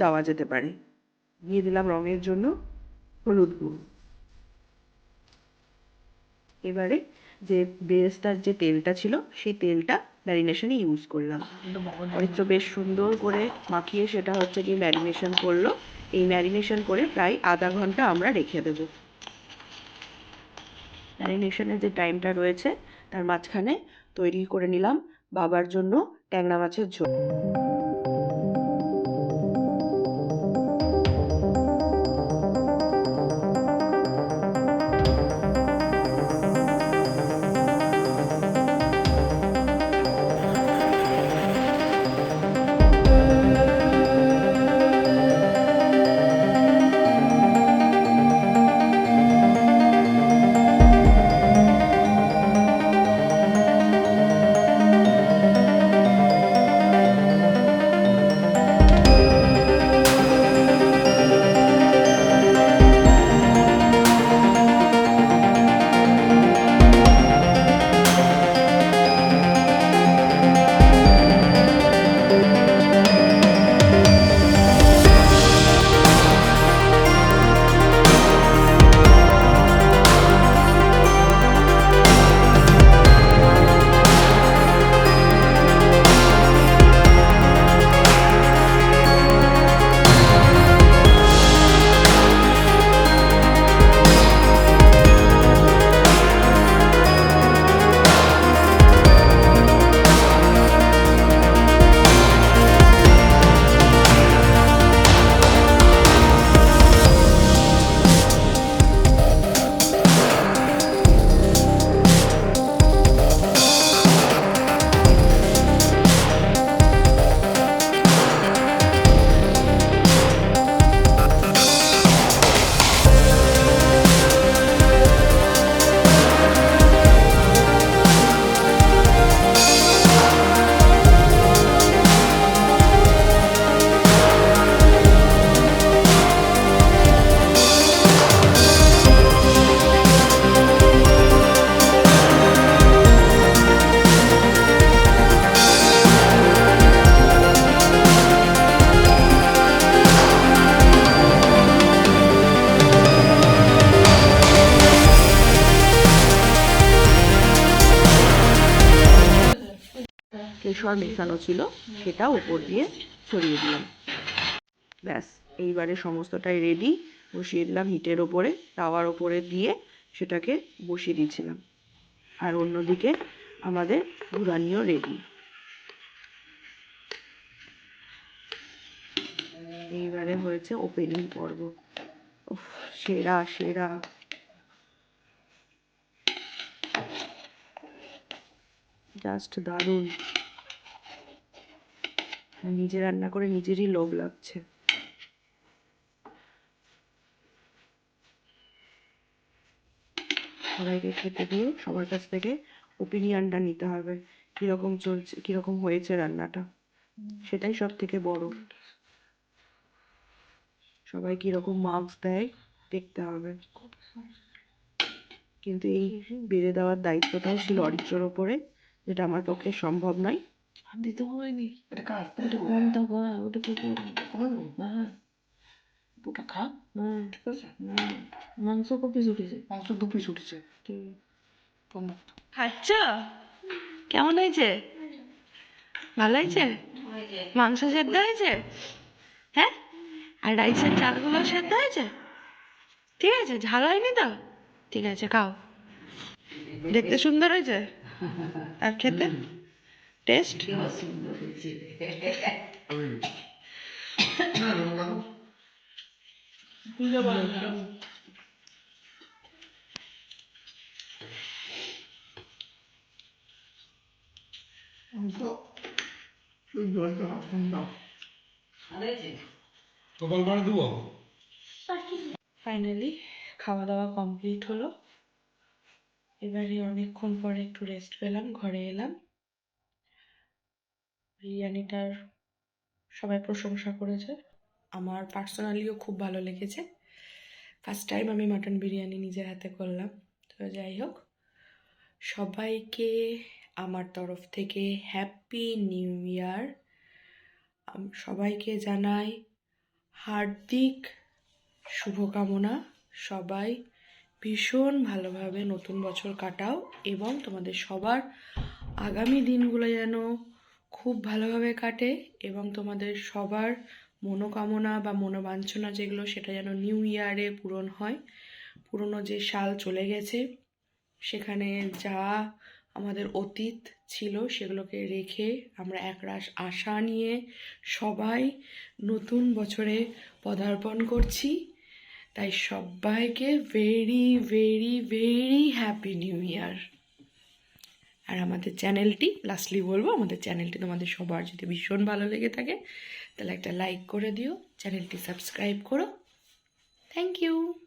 পাওয়া যেতে পারে। দিয়ে দিলাম রঙের জন্য হলুদ গুঁড়ো। এবারে যে বেরেস্তার যে তেলটা ছিল, সেই তেলটা ম্যারিনেশনে ইউজ করলাম। অরিত্র বেশ সুন্দর করে মাখিয়ে সেটা হচ্ছে কি ম্যারিনেশন করল। এই ম্যারিনেশন করে প্রায় আধা ঘণ্টা আমরা রেখে দেবো। ম্যারিনেশনের যে টাইমটা রয়েছে, তার মাঝখানে তৈরি করে নিলাম বাবার জন্য ট্যাংরা মাছের ঝোল। কেশর মেশানো ছিল, সেটা উপর দিয়ে ছড়িয়ে দিলাম। ব্যাস, এইবারে সমস্তটাই রেডি বসিয়ে দিলাম হিটের ওপরে তাওয়ার ওপরে দিয়ে সেটাকে বসিয়ে দিয়েছিলাম। আর অন্যদিকে আমাদের ঘুরানিও রেডি এইবারে হয়েছে ওপেনিং পর্ব। সেরা সেরা। জাস্ট দারুণ। নিজে রান্না করে নিজেরই লোভ লাগছে। সবাইকে খেতে দিয়ে সবার কাছ থেকে ওপিনিয়নটা নিতে হবে, কীরকম চলছে, কীরকম হয়েছে রান্নাটা। সেটাই সব থেকে বড়। সবাই কীরকম মার্কস দেয়, দেখতে হবে। কিন্তু এই বেড়ে দেওয়ার দায়িত্বটাও ছিল অরিত্রর ওপরে, যেটা আমার পক্ষে সম্ভব নয়। আর দিতে হয়নি এটা কাজ ওটা কম থাকো ওটা হ্যাঁ দুটা খা ঠিক আছে হ্যাঁ মাংস উঠেছে মাংস দু পিস উঠেছে খাচ্ছ কেমন হয়েছে ভালো হয়েছে মাংস সেদ্ধ হয়েছে হ্যাঁ আর রাইসের চালগুলো সেদ্ধ হয়েছে ঠিক আছে ঝাল হয়নি তো ঠিক আছে খাও দেখতে সুন্দর হয়েছে আর খেতে টেস্ট ফাইনালি খাওয়া দাওয়া কমপ্লিট হলো। এবারে অনেকক্ষণ পরে একটু রেস্ট পেলাম ঘরে এলাম। বিরিয়ানিটার সবাই প্রশংসা করেছে। আমার পার্সোনালিও খুব ভালো লেগেছে। ফার্স্ট টাইম আমি মাটন বিরিয়ানি নিজের হাতে করলাম। তো যাই হোক, সবাইকে আমার তরফ থেকে হ্যাপি নিউ ইয়ার সবাইকে জানাই হার্দিক শুভকামনা। সবাই ভীষণ ভালোভাবে নতুন বছর কাটাও এবং তোমাদের সবার আগামী দিনগুলো যেন খুব ভালোভাবে কাটে এবং তোমাদের সবার মনোকামনা বা মনোবাঞ্ছনা যেগুলো সেটা যেন নিউ ইয়ারে পূরণ হয়। পুরনো যে সাল চলে গেছে, সেখানে যা আমাদের অতীত ছিল সেগুলোকে রেখে আমরা একরাশ আশা নিয়ে সবাই নতুন বছরে পদার্পণ করছি। তাই সবাইকে very very very happy new year আর আমাদের চ্যানেলটি লাস্টলি বলব, আমাদের চ্যানেলটি তোমাদের সবার যদি ভীষণ ভালো লেগে থাকে, তাহলে একটা লাইক করে দিও, চ্যানেলটি সাবস্ক্রাইব করো। Thank you